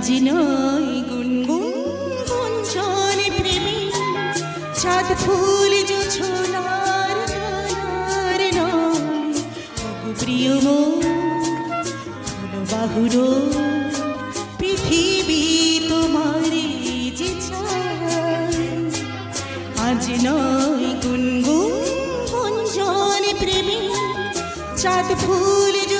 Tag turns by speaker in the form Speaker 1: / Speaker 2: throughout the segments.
Speaker 1: আজ নয় গুনগুন গুঞ্জনে প্রেমে। চাঁদ ফুল জোছনার কালার নয়। প্রিয় মন বাহুর পৃথিবী তোমারে যে আজ নয় গুনগুন গুঞ্জন প্রেমী। চাঁদ ফুল জোছনার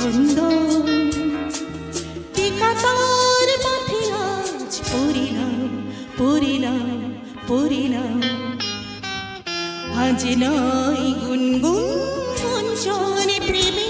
Speaker 1: হোক চন্দন টিকা তার মাথে আজ পরিলাম পরিলাম পরিলাম আজ নয় গুনগুন গুঞ্জনে প্রেমী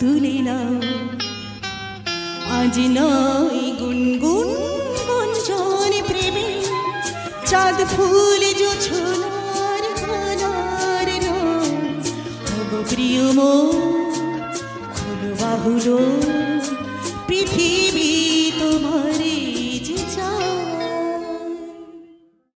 Speaker 1: তুলে নাও আজ গুনগুন গুঞ্জন প্রেমে চাঁদ ফুল জোছনার নয় ওগো প্রিয় মো বাহুলো